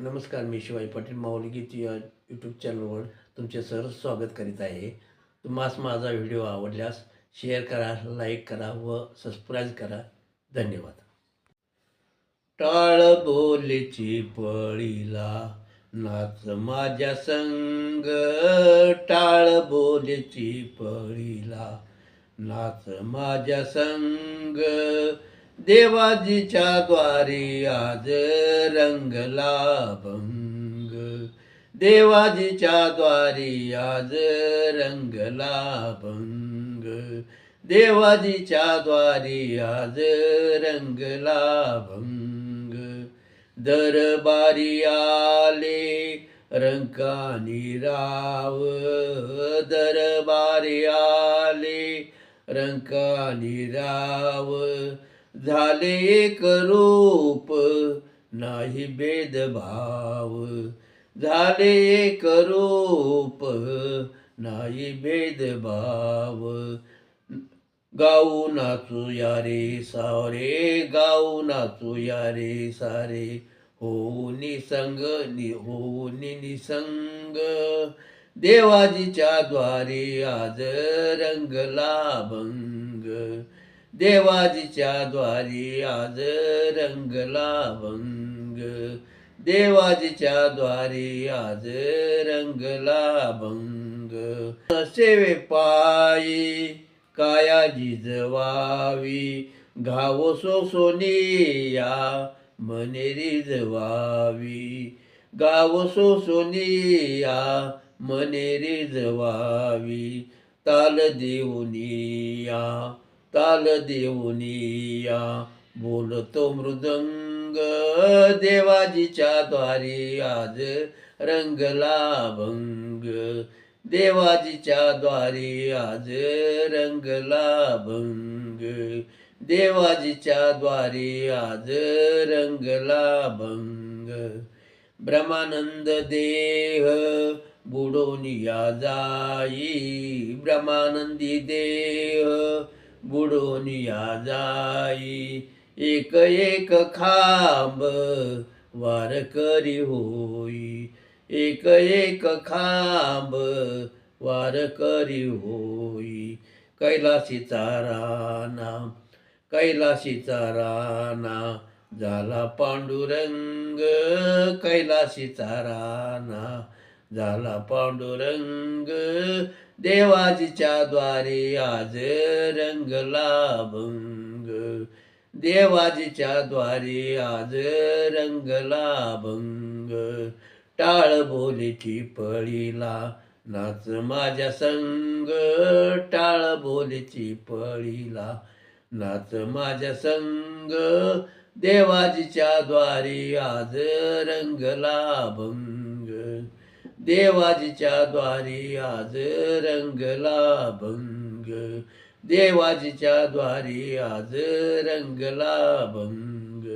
नमस्कार मी शिवाजी पाटील माऊली गीत या यूट्यूब चॅनलवर तुमचे सर स्वागत करीत आहे. तुम्हाला माझा व्हिडिओ आवडल्यास शेअर करा लाईक करा व सबस्क्राईब करा. धन्यवाद. टाळ बोलेची पळीला नाच माझ्या संग. टाळ बोलेची पळीला नाच माझ्या संग. देवाजीच्या द्वारी आज रंगला भंग देवाजीच्या द्वारी आज रंगला भंग देवाजीच्या द्वारी आज रंगला भंग दरबारी आले रंकानी राव. दरबारी आले रंकानी राव. झाले एक रूप नाही भेदभाव. झाले एक रूप नाही भेदभाव. गाऊ नाचू यारे सारे गाऊ नाचू या रे सारे. हो निसंग नि हो निसंग. देवाजीच्या द्वारे आज रंगला भंग. देवाजीच्या द्वारी आज रंगला भंग देवाजीच्या द्वारी आज रंगला भंग सेवे पायी काया जिजवावी घावो सोसोनिया मने रिजवावी. गाव सोसोनिया मने रिजवावी. ताल देऊनिया ताल देऊनिया बोलतो मृदंग देवाजीच्या द्वारी. आज रंगला भंग देवाजीच्या द्वारी. आज रंगला भंग देवाजीच्या द्वारी. आज रंगला भंग ब्रह्मानंद देह बुडोनिया जाई. ब्रह्मानंदी देह बुडोनिया जाई एक एक खांब वार करी होई एक एक खांब वार करी होई. कैलासीचा राणा कैलासीचा राणा झाला पांडुरंग. कैलासीचा राणा झाला पांडुरंग. देवाजीच्या द्वारे आज रंगला भंग देवाजीच्या द्वारे आज रंगला भंग टाळ बोलीची पळीला नाच माझ्या संग. टाळ बोलीची पळीला नाच माझ्या संग. देवाजीच्या द्वारी आज रंगला भंग देवाजीच्या द्वारी आज रंगला भंग देवाजीच्या द्वारी आज रंगला भंग